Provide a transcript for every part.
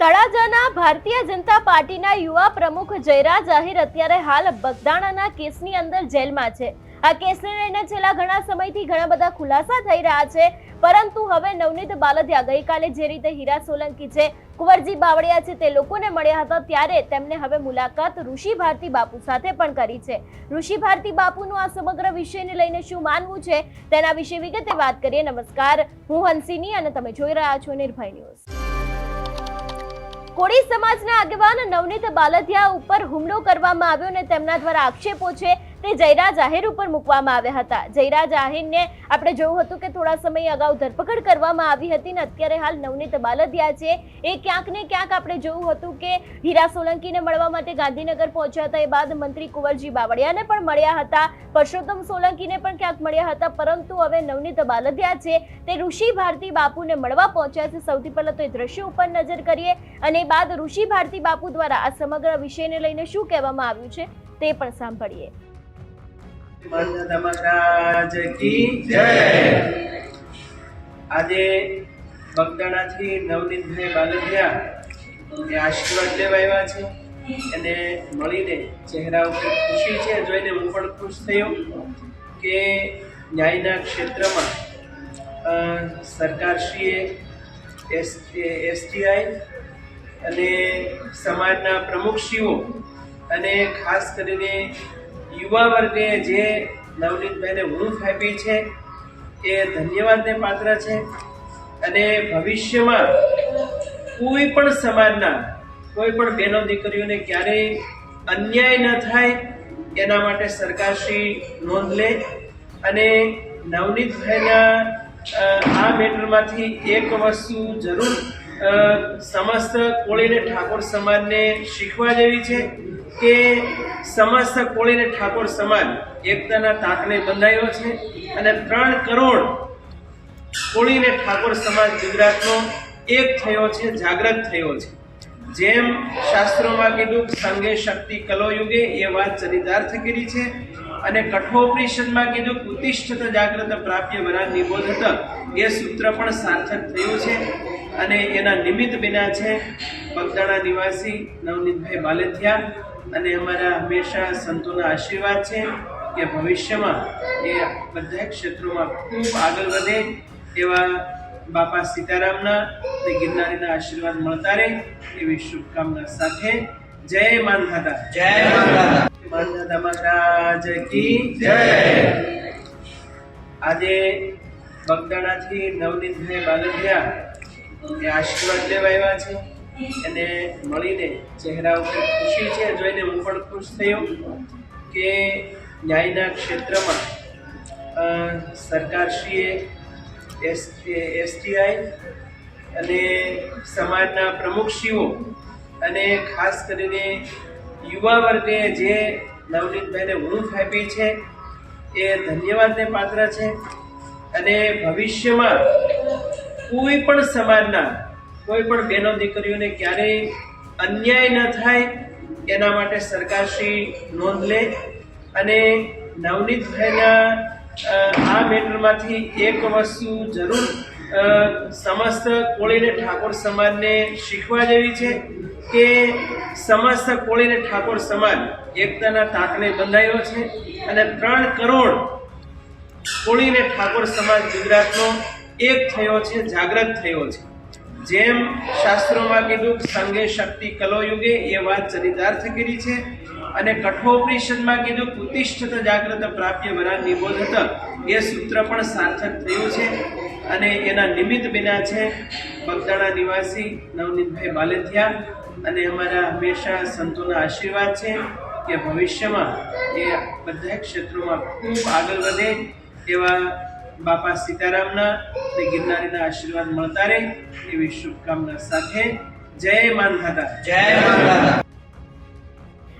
તળાજાના ભારતીય જનતા પાર્ટીના યુવા પ્રમુખ જયરાજ આહિર અત્યારે હાલ બગદાણાના કેસની અંદર જેલમાં છે. આ કેસને લઈને છેલ્લા ઘણા સમયથી ઘણા બધા ખુલાસા થઈ રહ્યા છે. પરંતુ હવે નવનીત બાલદિયા ગઈકાલે જે રીતે હીરા સોલંકી છે, કુંવરજી બાવળિયા છે તે લોકોને મળ્યા હતા ત્યારે તેમને હવે મુલાકાત ઋષિ ભારતી બાપુ સાથે પણ કરી છે. ઋષિ ભારતી બાપુનું આ સમગ્ર વિષયને લઈને શું માનવું છે તેના વિશે વિગતે વાત કરીએ. નમસ્કાર, હું હંસિની અને તમે જોઈ રહ્યા છો નિર્ભય ન્યૂઝ. કોળી સમાજના આગેવાન નવનીત બાલધિયા ઉપર હુમલો કરવામાં આવ્યો અને તેમના દ્વારા આક્ષેપો છે તે જયરાજ આહિર ઉપર મૂકવામાં આવ્યા હતા. જયરાજ આહિરને આપણે જોયું હતું કે થોડા સમય અગાઉ ધરપકડ કરવામાં આવી હતી ને અત્યારે હાલ નવનીત બાલદિયા છે. એ ક્યાંક ને ક્યાંક આપણે જોયું હતું કે હીરા સોલંકીને મળવા માટે ગાંધીનગર પહોંચ્યા હતા. એ બાદ મંત્રી કુંવરજી બાવળિયાને પણ મળ્યા હતા. પરસોત્તમ સોલંકીને પણ ક્યાંક મળ્યા હતા, પરંતુ હવે નવનીત બાલદિયા છે. તે ઋષિ ભારતી બાપુને મળવા પહોંચ્યા છે. સૌથી પહેલાં તો એ દ્રશ્ય ઉપર નજર કરીએ અને બાદ ઋષિ ભારતી બાપુ દ્વારા આ સમગ્ર વિષયને લઈને શું કહેવામાં આવ્યું છે તે પણ સાંભળીએ. મહારાજ કી જય. આજે બગદાણાથી નવનીતભાઈ બાલદિયા એ આશીર્વાદ લેવા આવ્યા છે. એને મળીને ચહેરા ઉપર ખુશી છે. જોઈને હું પણ ખુશ થયો કે ન્યાયના ક્ષેત્રમાં સરકારશ્રીએ, એસ એસટીઆઈ અને સમાજના પ્રમુખશ્રીઓ અને ખાસ કરીને યુવા વર્ગે જે નવનીતભાઈને હૂંફ આપી છે, એ ધન્યવાદને પાત્ર છે. અને ભવિષ્યમાં કોઈ પણ સમાજના, કોઈ પણ બહેનો દીકરીઓને ક્યારેય અન્યાય ન થાય, એના માટે સરકારશ્રી નોંધ લે. અને નવનીતભાઈના આ મેટરમાંથી એક વસ્તુ જરૂર સમસ્ત કોળીને ઠાકોર સમાજને શીખવા જેવી છે. કે સમસ્ત કોળીને ઠાકોર સમાજ એકતાના તાકને બંધાયો છે અને ત્રણ કરોડ કોળીને ઠાકોર સમાજ ગુજરાતનો એક થયો છે, જાગૃત થયો છે. જેમ શાસ્ત્રોમાં કીધું સંઘે શક્તિ કલો યુગે એ વાત ચરિતાર્થ કરી છે. અને કઠોપનિષદમાં કીધું, ઉત્તિષ્ઠત જાગ્રત પ્રાપ્ય વરા નિબોધત. એ સૂત્ર પણ સાર્થક થયું છે. અને એના નિમિત્ત બિના છે બગદાણા નિવાસી નવનીતભાઈ બાલેથિયા. અને અમારા હંમેશા સંતોના આશીર્વાદ છે કે ભવિષ્યમાં એ બધા ક્ષેત્રોમાં ખૂબ આગળ વધે એવા બાપા સીતારામના અને ગિરનારીના આશીર્વાદ મળતા રહે એવી શુભકામના સાથે. જય માનધાતા. જય માનદાદા. માનધાતા મહારાજ કી જય. આજે બગદાણાથી નવનીતભાઈ બાલદિયા એ આશીર્વાદ લેવા આવ્યા છે. એને મળીને ચહેરા ઉપર ખુશી છે, જોઈને હું પણ ખુશ થયો કે ન્યાયના ક્ષેત્રમાં સરકારશ્રીએ એસ એસટીઆઈ અને સમાજના પ્રમુખશ્રીઓ અને ખાસ કરીને યુવા વર્ગે જે નવનીતભાઈને હૂંફ આપી છે, એ ધન્યવાદને પાત્ર છે અને ભવિષ્યમાં કોઈ પણ સમાજના કોઈ પણ બહેનો દીકરીઓને ક્યારેય અન્યાય ન થાય, એના માટે સરકારશ્રી નોંધ લે અને નવનીતભાઈના આ મેટરમાંથી એક વસ્તુ જરૂર સમસ્ત કોળીને ઠાકોર સમાજને શીખવા જેવી છે કે સમસ્ત કોળીને ઠાકોર સમાજ એકતાના તાકને બંધાયો છે અને ત્રણ કરોડ કોળીને ઠાકોર સમાજ ગુજરાતનો એક થયો છે, જાગૃત થયો છે. જેમ શાસ્ત્રોમાં કીધું સંગે શક્તિ કલો યુગે એ વાત ચરિતાર્થ કરી છે અને કઠોપનિષદમાં કીધું કુતિષ્ઠત જાગ્રત પ્રાપ્ય વરા નિબોધત. એ સૂત્ર પણ સાર્થક થયું છે અને એના નિમિત્ત બિના છે બગદાણા નિવાસી નવનીતભાઈ બાલેથિયા. અને અમારા હંમેશા સંતોના આશીર્વાદ છે કે ભવિષ્યમાં એ બધા ક્ષેત્રોમાં ખૂબ આગળ વધે એવા બાપા સીતારામના અને ગિરનારીના આશીર્વાદ મળતા રહે એવી શુભકામના સાથે જય માનધાતા જય માનદાદા.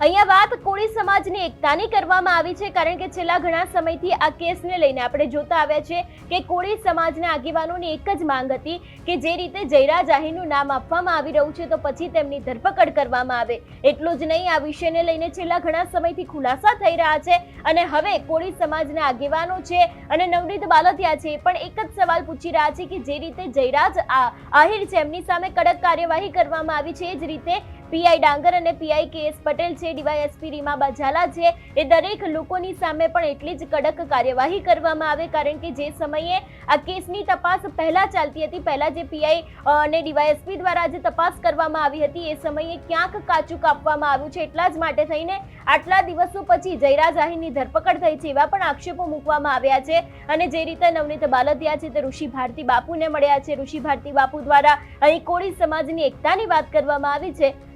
અહીંયા વાત કોળી સમાજની એકતાની કરવામાં આવી છે, કારણ કે છેલ્લા ઘણા સમયથી આ કેસને લઈને આપણે જોતા આવ્યા છે કે કોળી સમાજના આગેવાનોની એક જ માંગ હતી કે જે રીતે જયરા જાહીરનું નામ આપવામાં આવી રહ્યું છે, તો પછી તેમની ધરપકડ કરવામાં આવે. એટલું જ નહીં, આ વિષયને લઈને છેલ્લા ઘણા સમયથી ખુલાસા થઈ રહ્યા છે અને હવે કોળી સમાજના આગેવાનો છે અને નવનીત બાલતિયા છે પણ એક જ સવાલ પૂછી રહ્યા છે કે જે રીતે જયરાજ આહિર છે, એમની સામે કડક કાર્યવાહી કરવામાં આવી છે, એ જ રીતે પીઆઈ ડાંગર અને પીઆઈ કે એસ પટેલ છે, ડીવાયએસપી રીમા ઝાલા છે. એ દરેક લોકોની સામે પણ એટલી જ કડક કાર્યવાહી કરવામાં આવે, કારણ કે જે સમયે આ કેસની તપાસ પહેલાં ચાલતી હતી, પહેલાં જે પીઆઈ અને ડીવાયએસપી દ્વારા જે તપાસ કરવામાં આવી હતી, એ સમયે ક્યાંક કાચું કાપવામાં આવ્યું છે, એટલા જ માટે થઈને આટલા દિવસો પછી જયરા જાહીરની ધરપકડ થઈ છે, એવા પણ આક્ષેપો મૂકવામાં આવ્યા છે. અને જે રીતે નવનીત બાલદિયા છે તે ઋષિ ભારતી બાપુને મળ્યા છે, ઋષિ ભારતી બાપુ દ્વારા અહીં કોળી સમાજની એકતાની વાત કરવામાં આવી છે.